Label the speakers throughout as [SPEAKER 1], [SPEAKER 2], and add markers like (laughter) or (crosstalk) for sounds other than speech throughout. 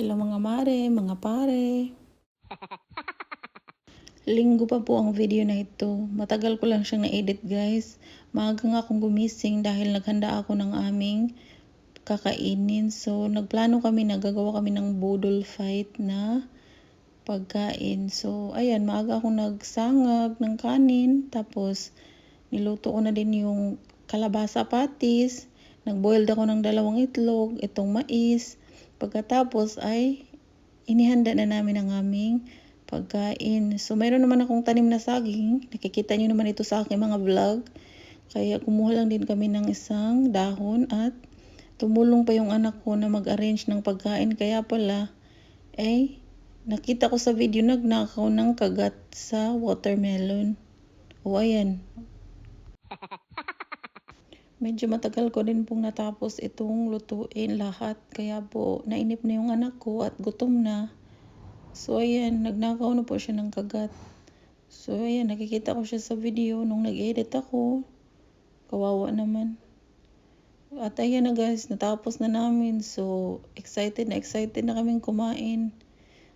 [SPEAKER 1] Hello mga mare, mga pare. Linggo pa po ang video na ito. Matagal ko lang siyang na-edit guys. Maaga nga akong gumising dahil naghanda ako ng aming kakainin. So nagplano kami na gagawa kami ng budol fight na pagkain. So ayan, maaga akong nagsangag ng kanin. Tapos niluto ko na din yung kalabasa patis. Nagboiled ako ng dalawang itlog, itong mais. Pagkatapos ay inihanda na namin ang aming pagkain. So, mayroon naman akong tanim na saging. Nakikita nyo naman ito sa aking mga vlog. Kaya kumuha lang din kami ng isang dahon at tumulong pa yung anak ko na mag-arrange ng pagkain. Kaya pala, eh, nakita ko sa video nagnakaw ng kagat sa watermelon. O ayan. Medyo matagal ko din pong natapos itong lutuin lahat. Kaya po, nainip na yung anak ko at gutom na. So, ayan, nagnakaw na po siya ng kagat. So, ayan, nakikita ko siya sa video nung nag-edit ako. Kawawa naman. At ayan na guys, natapos na namin. So, excited na excited na kaming kumain.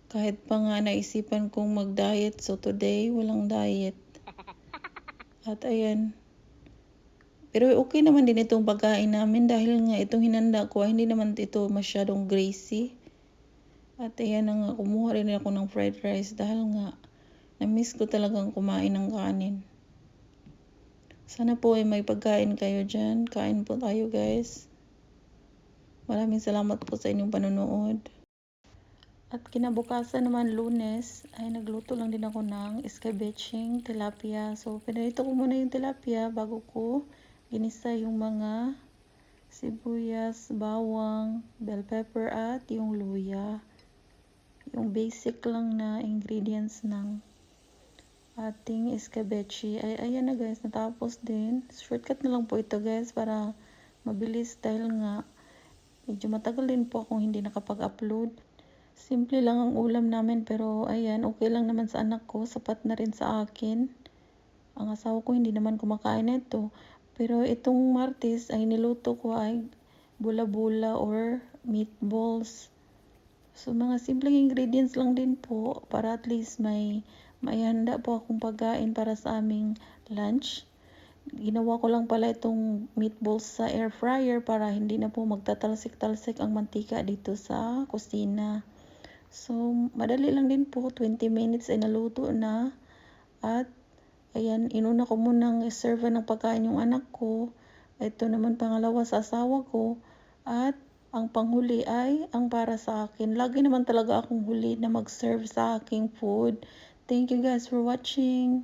[SPEAKER 1] Kahit pa nga naisipan kong mag-diet. So, today, walang diet. (laughs) At ayan, pero okay naman din itong pagkain namin dahil nga itong hinanda ko ay hindi naman ito masyadong greasy. At ayan nga, kumuha rin ako ng fried rice dahil nga na-miss ko talagang kumain ng kanin. Sana po ay may pagkain kayo dyan. Kain po tayo guys. Maraming salamat po sa inyong panonood. At kinabukasan naman lunes ay nagluto lang din ako ng escabeching tilapia. So pinarito ko muna yung tilapia bago ko ginisa yung mga sibuyas, bawang, bell pepper at yung luya. Yung basic lang na ingredients ng ating escabeche. Ay, ayan na guys, natapos din. Shortcut na lang po ito guys para mabilis dahil nga medyo matagal din po akong hindi nakapag-upload. Simple lang ang ulam namin pero ayan, okay lang naman sa anak ko. Sapat na rin sa akin. Ang asawa ko hindi naman kumakain nito. Pero itong martes ay niluto ko ay bula-bula or meatballs. So mga simpleng ingredients lang din po para at least may maihanda po akong pagkain para sa aming lunch. Ginawa ko lang pala itong meatballs sa air fryer para hindi na po magtatalsik-talsik ang mantika dito sa kusina. So madali lang din po, 20 minutes ay naluto na at Ayan, inuna ko munang serve ng pagkain yung anak ko. Ito naman pangalawa sa asawa ko. At ang panghuli ay ang para sa akin. Lagi naman talaga akong huli na mag-serve sa aking food. Thank you guys for watching.